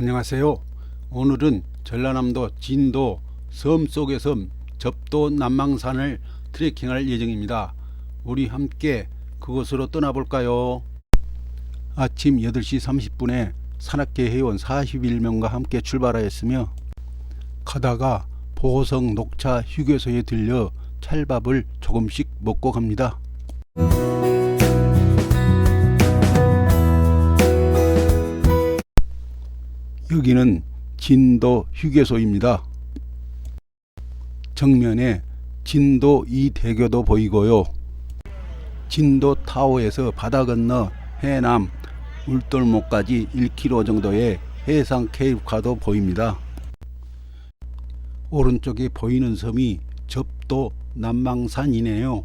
안녕하세요. 오늘은 전라남도 진도 섬 속의 섬 접도 남망산을 트레킹할 예정입니다. 우리 함께 그곳으로 떠나볼까요? 아침 8시 30분에 산악회 회원 41명과 함께 출발하였으며 가다가 보성 녹차 휴게소에 들려 찰밥을 조금씩 먹고 갑니다. 여기는 진도 휴게소입니다. 정면에 진도 이 대교도 보이고요. 진도 타워에서 바다 건너 해남 울돌목까지 1km 정도의 해상 케이블카도 보입니다. 오른쪽에 보이는 섬이 접도 남망산이네요.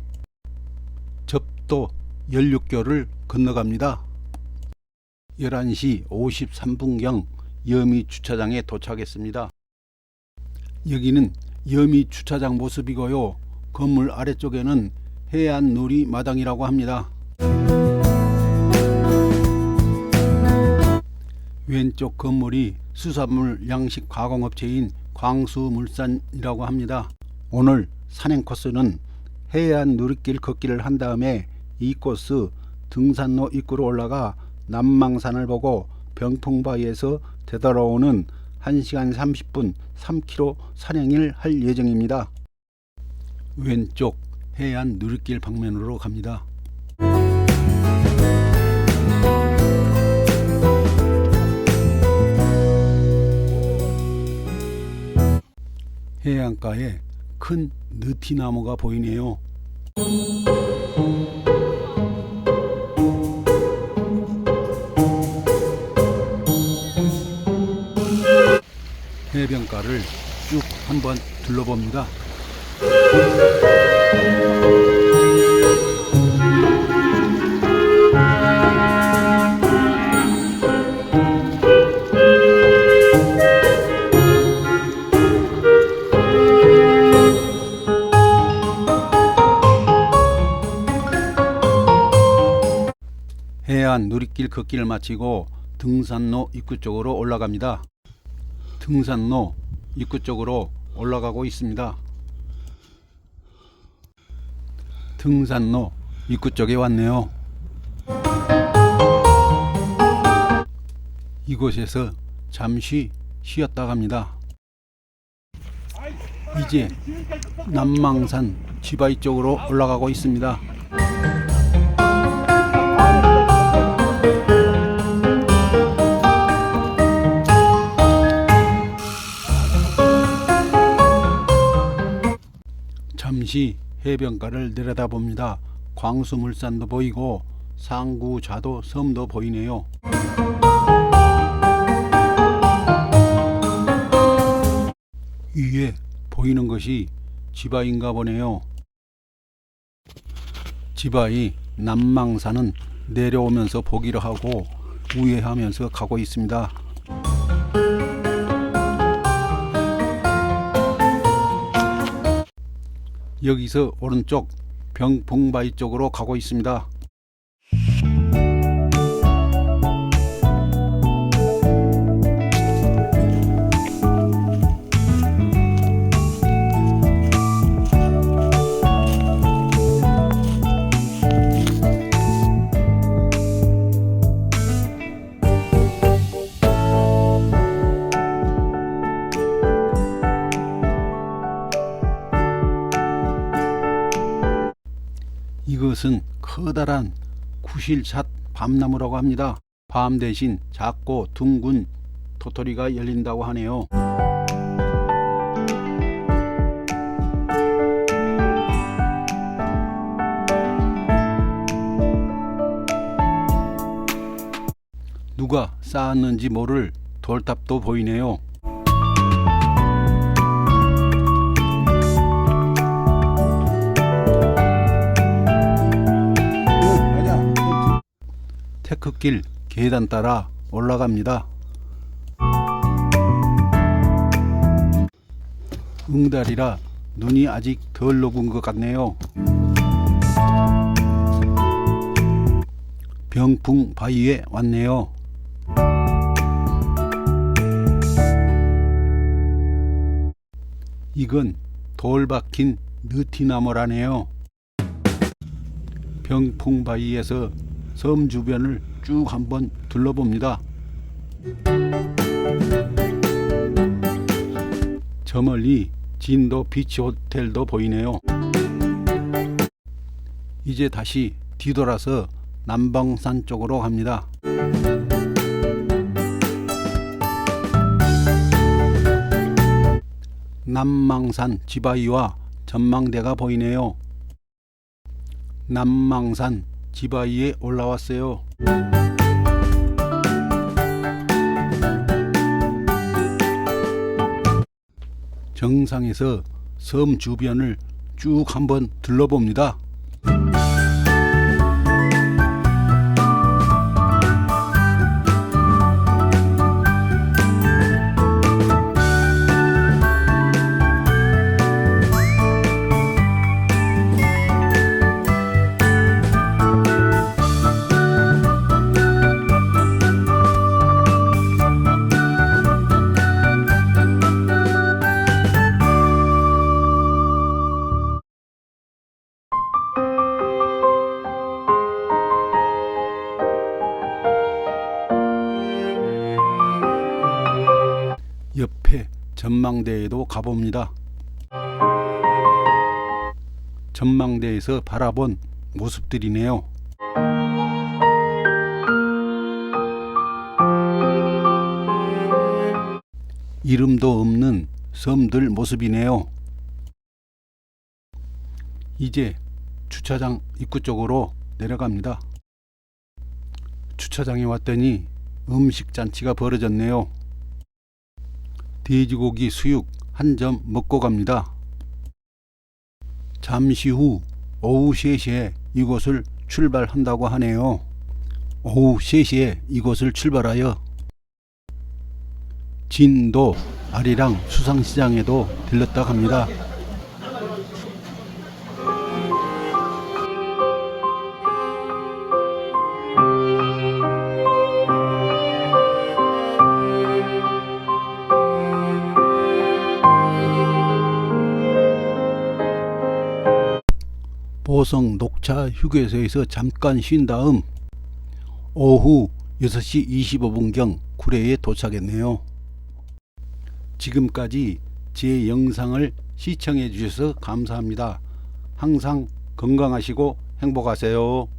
접도 16교를 건너갑니다. 11시 53분경 여미 주차장에 도착했습니다. 여기는 여미 주차장 모습이고요. 건물 아래쪽에는 해안 놀이 마당이라고 합니다. 왼쪽 건물이 수산물 양식 가공업체인 광수물산이라고 합니다. 오늘 산행 코스는 해안 누리길 걷기를 한 다음에 이 코스 등산로 입구로 올라가 남망산을 보고 병풍바위에서 되돌아오는 1시간 30분 3km 산행을 할 예정입니다. 왼쪽 해안 누리길 방면으로 갑니다. 해안가에 큰 느티나무가 보이네요. 해변가를 쭉 한번 둘러봅니다. 해안 누리길 걷기를 마치고 등산로 입구 쪽으로 올라갑니다. 등산로 입구 쪽으로 올라가고 있습니다. 등산로 입구 쪽에 왔네요. 이곳에서 잠시 쉬었다 갑니다. 이제 남망산 지바이 쪽으로 올라가고 있습니다. 잠시 해변가를 내려다봅니다. 광수물산도 보이고 상구좌도 섬도 보이네요. 위에 보이는 것이 지바인가 보네요. 지바이 남망산은 내려오면서 보기를 하고 우회하면서 가고 있습니다. 여기서 오른쪽 병풍바위 쪽으로 가고 있습니다. 이것은 커다란 구실샷 밤나무라고 합니다. 밤 대신 작고 둥근 도토리가 열린다고 하네요. 누가 쌓았는지 모를 돌탑도 보이네요. 테크길 계단 따라 올라갑니다. 응달이라 눈이 아직 덜 녹은 것 같네요. 병풍 바위에 왔네요. 이건 돌 박힌 느티나무라네요. 병풍 바위에서 섬 주변을 쭉 한번 둘러봅니다. 저 멀리 진도 비치 호텔도 보이네요. 이제 다시 뒤돌아서 남방산 쪽으로 갑니다. 남망산 지바이와 전망대가 보이네요. 남망산 지바이에 올라왔어요. 정상에서 섬 주변을 쭉 한번 둘러봅니다. 전망대에도 가봅니다. 전망대에서 바라본 모습들이네요. 이름도 없는 섬들 모습이네요. 이제 주차장 입구 쪽으로 내려갑니다. 주차장에 왔더니 음식 잔치가 벌어졌네요. 돼지고기 수육 한 점 먹고 갑니다. 잠시 후 오후 3시에 이곳을 출발한다고 하네요. 오후 3시에 이곳을 출발하여 진도 아리랑 수상시장에도 들렀다 갑니다. 보성 녹차 휴게소에서 잠깐 쉰 다음 오후 6시 25분경 구례에 도착했네요. 지금까지 제 영상을 시청해 주셔서 감사합니다. 항상 건강하시고 행복하세요.